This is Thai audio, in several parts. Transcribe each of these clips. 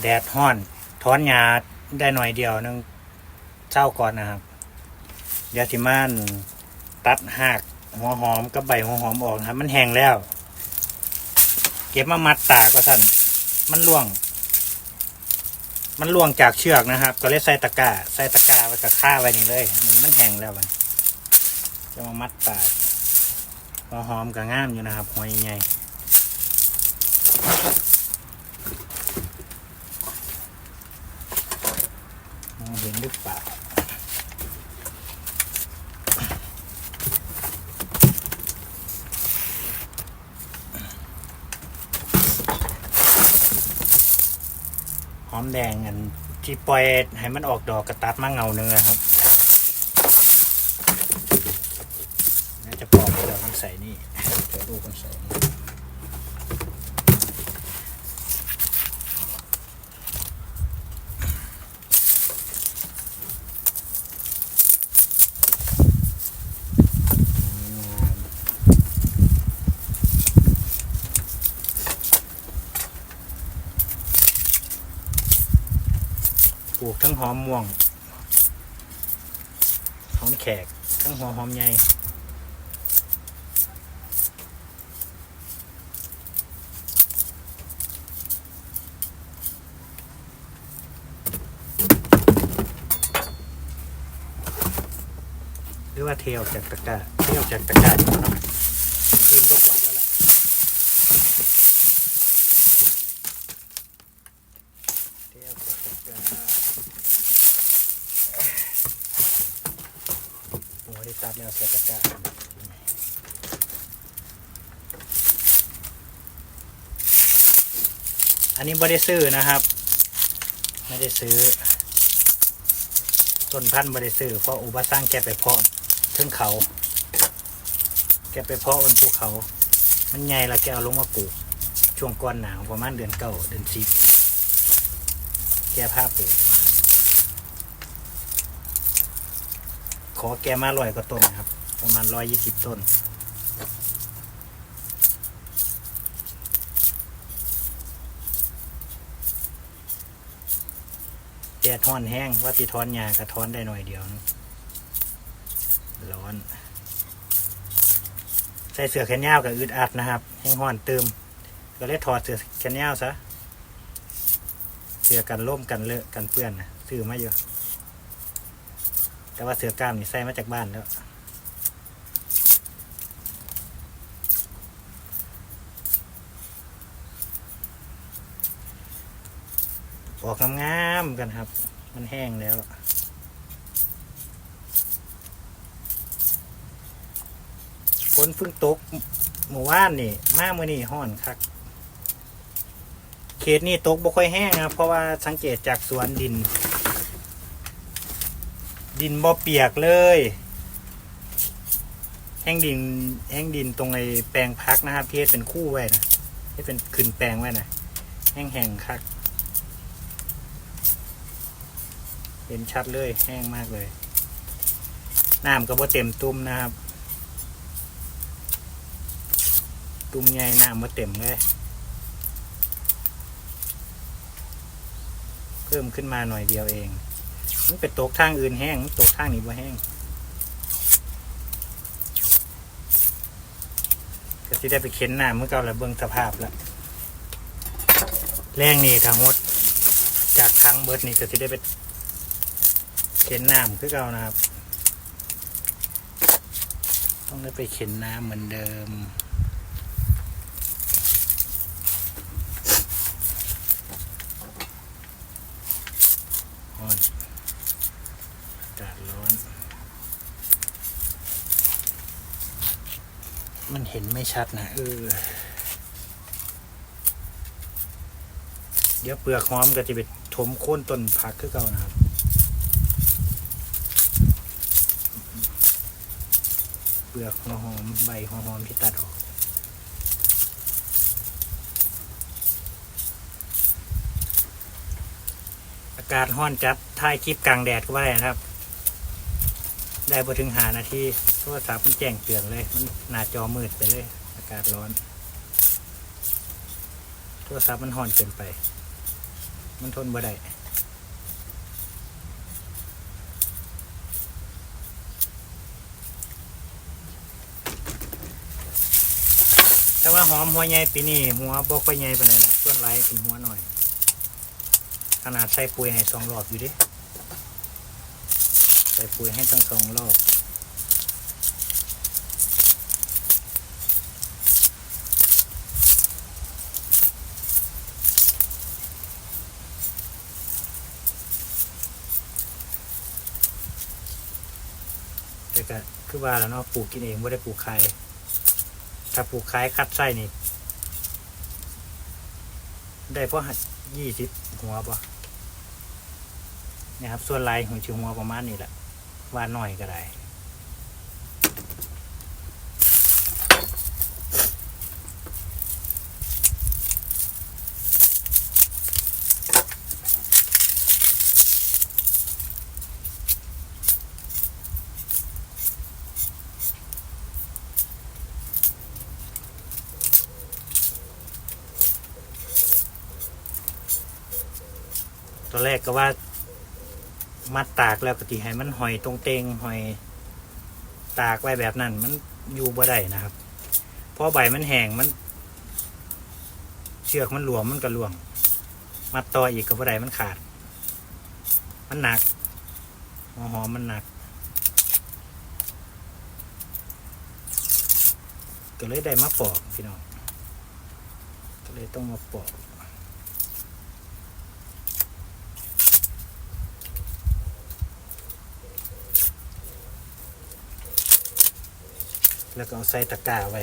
แดดห้อนถอนหญ้าได้หน่อยเดียวนึงเช้าก่อนนะครับเดี๋ยวสิมานตัดหากหัวหอมกับใบหัวหอมออกนะครับ มันแห้งแล้ว เก็บมามัดตากว่าท่านมันล่วง มันล่วงจากเชือกนะครับ ก็เลยใส่ตะกร้าใส่ตะกร้าไว้กับข้าไว้นี่เลยมันมันแห้งแล้วมันจะมามัดตากหัวหอมกับง่ามอยู่นะครับหัวใหญ่ๆมองเห็นหรือเปล่า ห อมแดงอันที่ปล่อยให้มันออกดอกกระตัดมาเงาเนื้อครับน่าจะปอกเดี๋ยวมันใส่นี่เดี๋ยวลูกมันใส่นี่ ปลูกทั้งหอมม่วง หอมแขก ทั้งหัวหอมใหญ่หรือว่าเทออกจากตะกร้าเทออกจากตะกร้าดีกว่าเนาะคืนลูกกว่าแล้วล่ะเทออกจากตะกร้า หัวที่ตัดแล้ว ใส่ตะกร้าอันนี้ไม่ได้ซื้อนะครับ ไม่ได้ซื้อ ต้นพันธุ์ไม่ได้ซื้อเพราะอุปสร้างแกไปเพาะทึงเขา แกไปเพาะบนภูเขา มันใหญ่ล้วแกเอาลงมาปลูก ช่วงก่อนหนาวประมาณเดือนเก้าเดือนสิบแกพาปลูก อแกมาร้อยกว่าต้นนะครับ ประมาณร้อยยี่สิบต้นแกทอนแห้งว่าติทอนยากระทอนได้หน่อยเดียวนะร้อน ใส่เสื้อแขนยาวกับอึดอัดนะครับ แห้งห่อนเติม ก็เลยถอดเสื้อแขนยาวซะ เสื้อกันร่มกันเลอะกันเปื้อนนะซื้อมาอยู่ แต่ว่าเสือกล้ามนี่ใส่มาจากบ้านแล้วออกงามๆกันครับ มันแห้งแล้วฝนเพิ่งตกเมื่อวานนี่ มาเมื่อนี่ห้อนคัก เขตนี่ตกบ่ค่อยแห้งครับเพราะว่าสังเกตจากสวนดิน ดินบ่เปียกเลย แห้งดิน แห้งดินตรงไอ้แปลงพักนะครับที่เฮ็ดเป็นคู่ไว้นะที่เป็นขึ้นแปลงไว้นะแห้งแห้งคักเห็นชัดเลย แห้งมากเลยน้ำก็บ่เต็มตุ้มนะครับ ตุ้มใหญ่น้ำบ่เต็มเลยเพิ่มขึ้นมาหน่อยเดียวเอง มันเป็นตกทางอื่นแห้งตกทางนี้บ่แห้งก็ที่ได้ไปเข็นน้ำเมื่อก่าแล้วเบิ่งสภาพแล้วแรงนี่ถ้าหดจากครั้งเบิร์ดนี่ก็ที่ได้ไปเข็นน้ำคือเก่านะครับ ต้องได้ไปเข็นน้ำเหมือนเดิม ร้อนอากาศร้อน มันเห็นไม่ชัดนะเออเดี๋ยวเปลือกหอมก็จะไปถมโค่นต้นผักคือเก่านะครับเปลือกหอมใบหัวหอมที่ตัดออกอากาศห้อนจัดถ่ายคลิปกลางแดดก็ว่าได้นะครับ ได้พอถึงหานาที โทรศัพท์มันแจ้งเตือนเลย มันหน้าจอมืดไปเลย อากาศร้อน โทรศัพท์มันห่อนเกินไป มันทนบ่ได้แต่ว่าหอมหัวใหญ่ปีนี้หัวบ่ค่ใหญ่ไปานนะส่วนไรเป็นหัวหน่อย ขนาดใส่ปุ๋ยให้สองรอบอยู่ดิใส่ปุ๋ยให้ทั้งสองรอบ ก็คือว่าแล้วเนาะปลูกกินเองไม่ได้ปลูกขายถ้าปลูกขายคัดไส้นี่ ได้เพราะหัดยี่สิบหัวปะนะครับ ส่วนลายของชิวหัวประมาณนี้แหละว่าหน่อยก็ได้ ตอนแรกก็ว่า มัดตากแล้วปฏิให้มันหอยตรงเตงหอยตากไว้แบบนั้น มันอยู่บ่ได้นะครับเพราะใบมันแห้งมัน เชือกมันหลวมมันก็หลวงมัดต่ออีกก็บ่ได้มันขาด มันหนักหัวหอมมันหนัก ก็เลยได้มาปอกพี่น้องก็เลยต้องมาปอก แล้วก็เอาใส่ตะกร้าไว้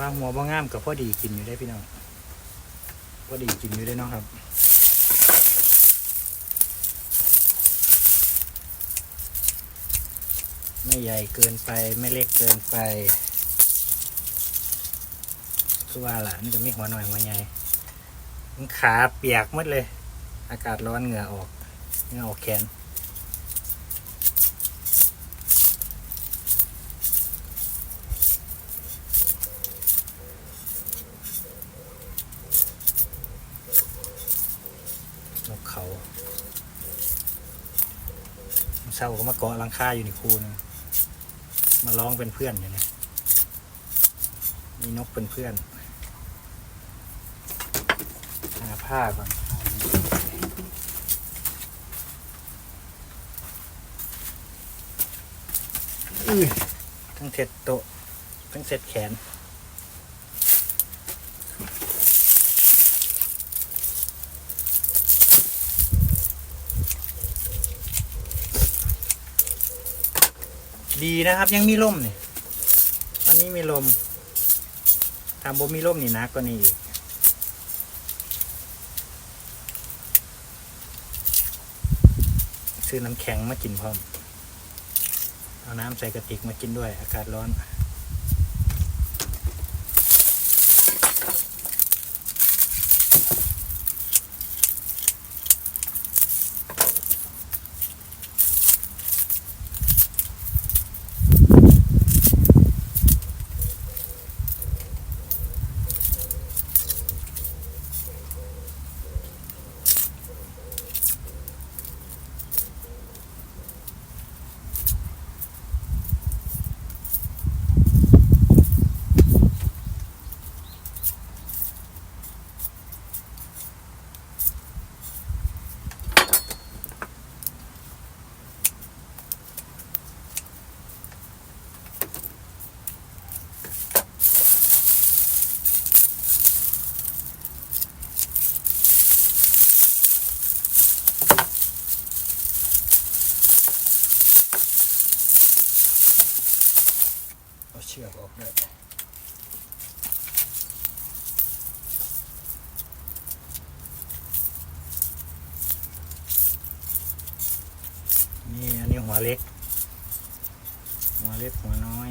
วางหัวบ่งามกับพอดีกินอยู่ได้พี่น้อง ก็ดีกินอยู่ด้เนาะครับไม่ใหญ่เกินไปไม่เล็กเกินไปคือว่าล่ะมันจะมีหัวหน่อยหัวใหญ่มันขาเปียกหมดเลย อากาศร้อนเหงื่อออกเหงื่อออกแขน เศร้าก็มาเกาะลังคาอยู่ในคูนมาร้องเป็นเพื่อนอยู่เนี่ยมีนกเป็นเพื่อนหาผ้าก่อนอื้อทั้งเสร็จโตทั้งเสร็จแขน ดีนะครับ ยังมีลมเนี่ยวันนี้มีลมทำบ่มีลมนี่นักกว่านี้อีกซื้อน้ำแข็งมากินพร้อม เอาน้ำใส่กระติกมากินด้วย อากาศร้อน นี่อันนี้หัวเล็ก หัวเล็กหัวน้อย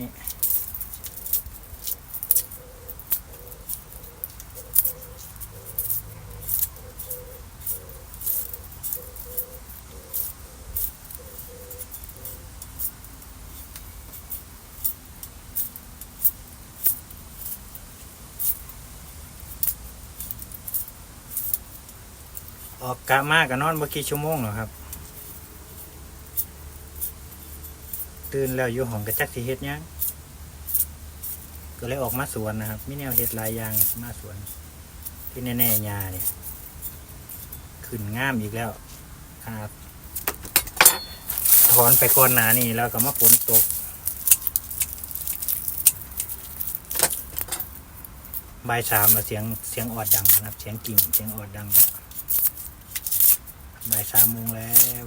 ออกกะมากกับนอนเมื่อกี่ชั่วโมงเหรอครับ ตื่นแล้วอยู่ห้องกระจักสิเฮ็ดยังก็เลยออกมาสวนนะครับมีแนวเฮ็ดหลายอย่างมาสวน ที่แน่ๆยาเนี่ยขึ้นง่ามอีกแล้วครับถอนไปก่อนหนานี่แล้วก็มาฝนตก ใบาสามแล้วเสียงเสียงออดดังนะครับ เสียงกิ่งเสียงออดดังแล้วบ่ายสามโมงแล้ว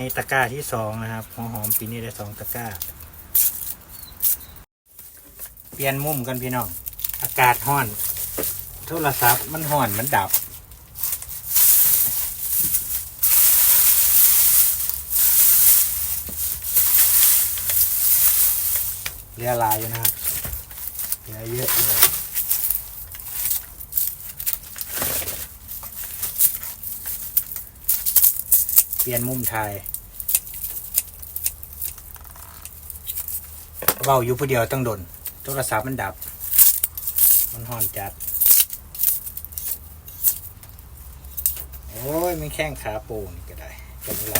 อันตะกร้าที่สองนะครับหัวหอมปีนี้ได้สองตะกร้า เปลี่ยนมุมกันพี่น้อง อากาศห้อน โทรศัพท์มันห้อนมันดับ เรียลายอยู่นะครับเหลือเยอะเลยเปลี่ยนมุมถ่าย เบาอยู่ผู้เดียวต้องดนโทรศัพท์มันดับ มันห่อนจัด โอ้ยไม่แข้งขาโป่งนี่ก็ได้เป็นไร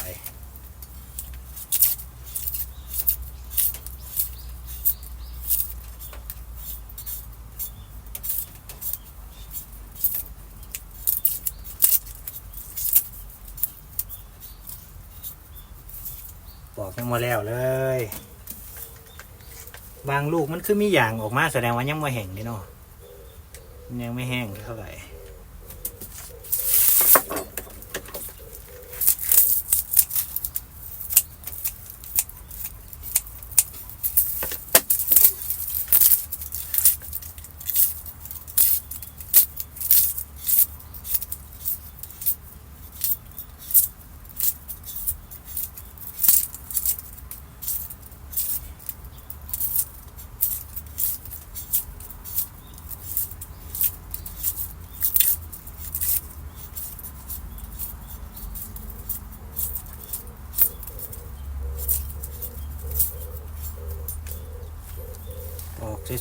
บอกยังมาแล้วเลย บางลูกมันคือมีอย่างออกมาแสดงว่ายังไม่แห้งนี่เนาะยังไม่แห้งเท่าไหร่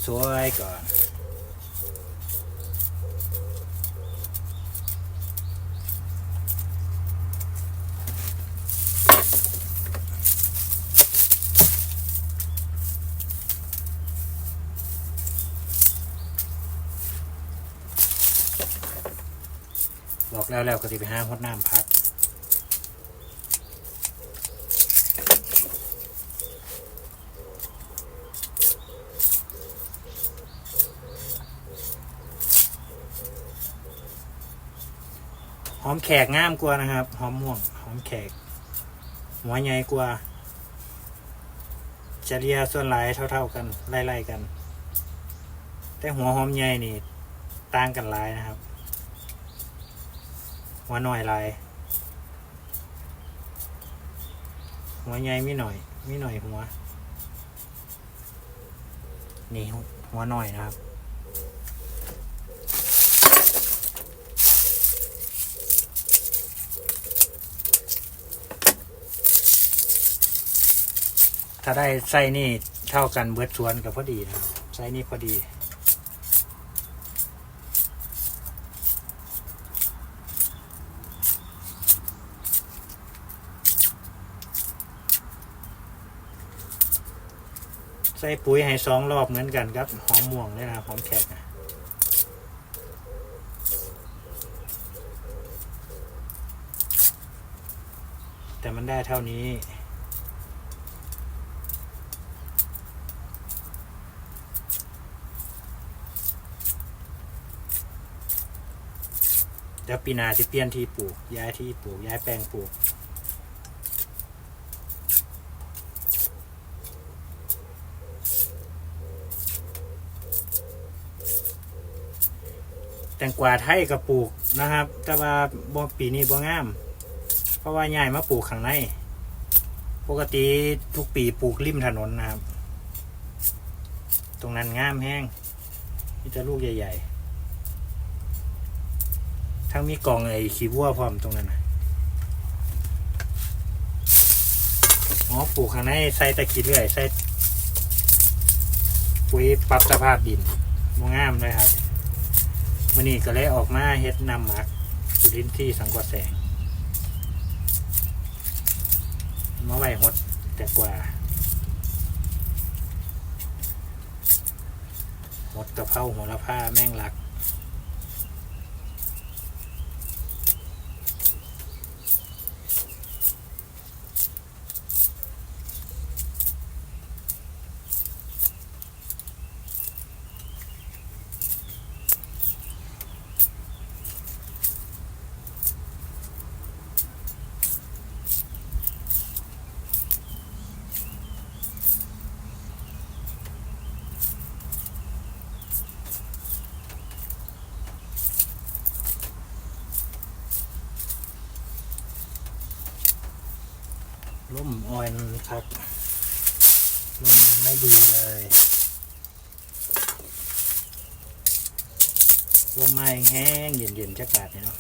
สวยๆก่อน บอกแล้วแล้วก็จะไปห้าหดน้ำพัก อมแขกงามกว่านะครับ หอมม่วง หอมแขก หัวใหญ่กว่าเฉลี่ยส่วนหลายเท่า ๆกัน ไล่ๆกัน แต่หัวหอมใหญ่นี่ต่างกันหลายนะครับ หัวหน่อยหลาย หัวใหญ่ไม่หน่อยไม่หน่อยหัว นี่หัวหน่อยนะครับ ถ้าได้ไส้นี่เท่ากันเบิดสวนกับพอดีนะไส้นี่พอดี ใส่ปุ๋ยให้สองรอบเหมือนกันครับ หอมม่วงเลยนะหอมแขกนะแต่มันได้เท่านี้ ดี๋ยวปีนาจะเปลี่ยนที่ปลูก ย้ายที่ปลูก ย้ายแปลงปลูก แตงกวาไทยกับปลูกนะครับ แต่ว่าบ่ปีนี้บ่งาม เพราะว่าย้ายมาปลูกข้างใน ปกติทุกปีปลูกริมถนนนะครับ ตรงนั้นงามแห้งมีแต่ลูกใหญ่ ๆ ทั้งมีกล่องไอ้ขี้วัวพร้อมตรงนั้นนะอ๋อปลูกข้างในใส่ตะขี้เลื่อยใส่ปุ๋ยปรับสภาพดินบ่งามเลยครับวันนี้ก็เลยออกมาเฮ็ดนำหมักจุลินทรีย์สังกวาแสงมาไว้หดแต่กว่าหดกะเพราหัวละผ้าแม่งรัก ร่มอ่อนครับร่มไม่ดีเลยร่มไม้แห้งเย็นๆจักบาทเนาะ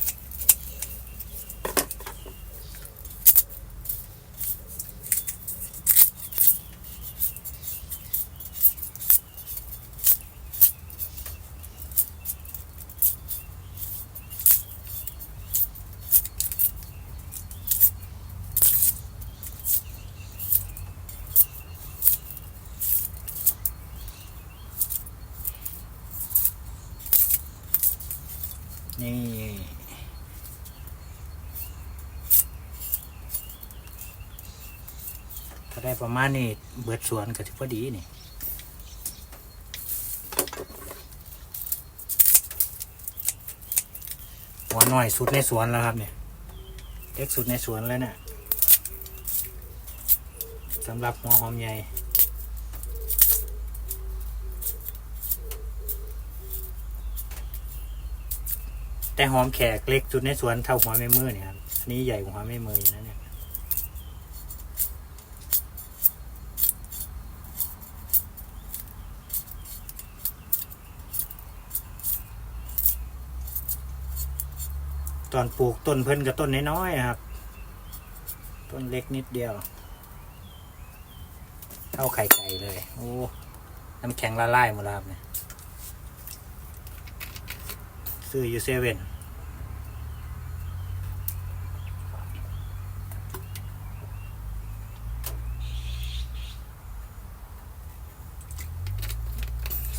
ถ้าได้ประมาณนี้เบิดสวนก็ถือพอดีนี่หัวหน่อยสุดในสวนแล้วครับเนี่ยเล็กสุดในสวนแล้วเนี่ยสำหรับหัวหอมใหญ่แต่หอมแขกเล็กสุดในสวนเท่าหัวแม่มือเนี่ยครับอันนี้ใหญ่กว่าหัวแม่มืออยู่นะเนี่ย อนปลูกต้นเพิ่นกับต้นน้อยๆครับ ต้นเล็กนิดเดียว เท่าไข่ไก่เลย โอ้ น้ำแข็งละลายหมดแล้วครับเนี่ย ซื้ออยู่เซเว่น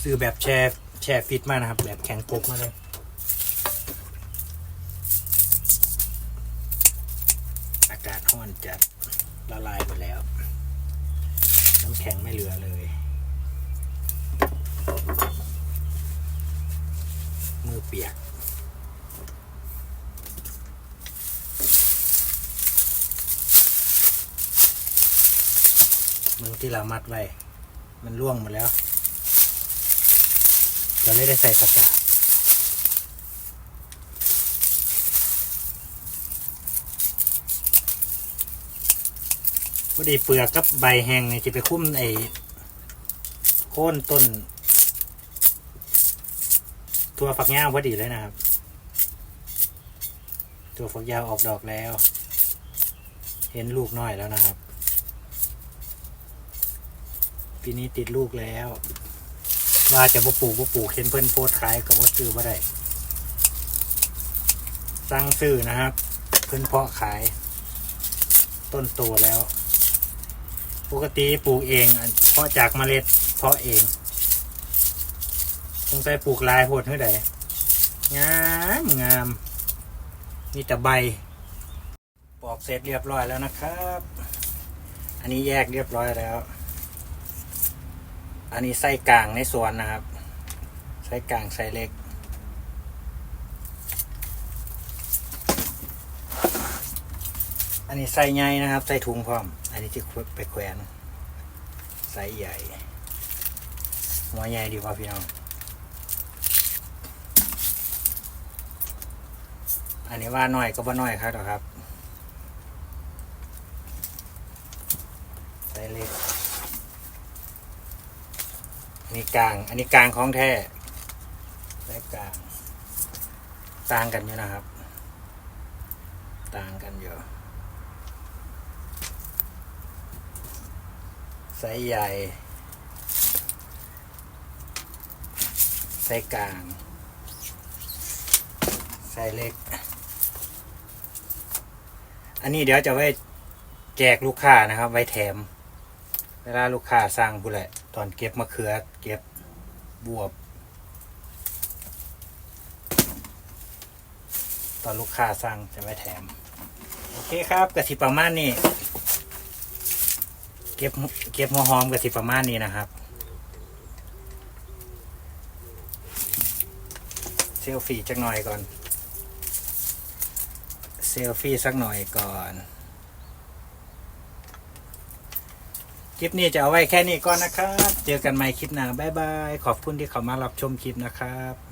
ซื้อแบบแช่แช่ฟิตมากนะครับ แบบแข็งกบมาเลย จัดละลายหมดแล้ว น้ำแข็งไม่เหลือเลย มือเปียกมือที่เรามัดไว้ มันร่วงหมดแล้วจะไม่ได้ใส่ประกา อดีเปลือกกับใบแห้งนี่จะไปคุ้มไอ้โค่นต้น ตัวฝักยาวพอดีเลยนะครับ ตัวฝักยาวออกดอกแล้ว เห็นลูกน้อยแล้วนะครับ ปีนี้ติดลูกแล้ว ว่าจะบ่ปลูกบ่ปลูกเห็นเพื่อนโพสขายก็บ่ซื้อบ่ได้สั่งซื้อนะครับ เพื่อนเพาะขายต้นโตแล้ว ปกติปลูกเองเพราะจากเมล็ดเพาะเองสงสัยปลูกลายโหดเท่าใดงามงามมีแต่ใบ ปอกเสร็จเรียบร้อยแล้วนะครับ อันนี้แยกเรียบร้อยแล้ว อันนี้ไส้กลางในสวนนะครับ ไส้กลางไส้เล็ก อันนี้ไส้ใหญ่นะครับใส่ถุงพร้อม นนี้จะไปแขวนไส้ใหญ่หัวใหญ่ดีกว่าพี่น้อง อันนี้ว่าน้อยก็บ่น้อยครับครับไซส์เล็กอันนี้กลาง อันนี้กลางของแท้ไซส์กลาง ต่างกันอยู่นะครับ ต่างกันอยู่ ไซส์ใหญ่ ไซส์กลาง ไซส์เล็ก อันนี้เดี๋ยวจะไว้แจกลูกค้านะครับ ไว้แถม เวลาลูกค้าสั่งผู้แหละ ตอนเก็บมะเขือ เก็บบวบ ตอนลูกค้าสั่งจะไว้แถม โอเคครับกระทิประมาณนี้ เก็บเก็บหัวหอมกะทิประมาณนี้นะครับ เซลฟี่จักหน่อยก่อน เซลฟี่สักหน่อยก่อนคลิปนี้จะเอาไว้แค่นี้ก่อนนะครับ เจอกันใหม่คลิปหน้า บ๊ายบาย ขอบคุณที่เข้ามารับชมคลิปนะครับ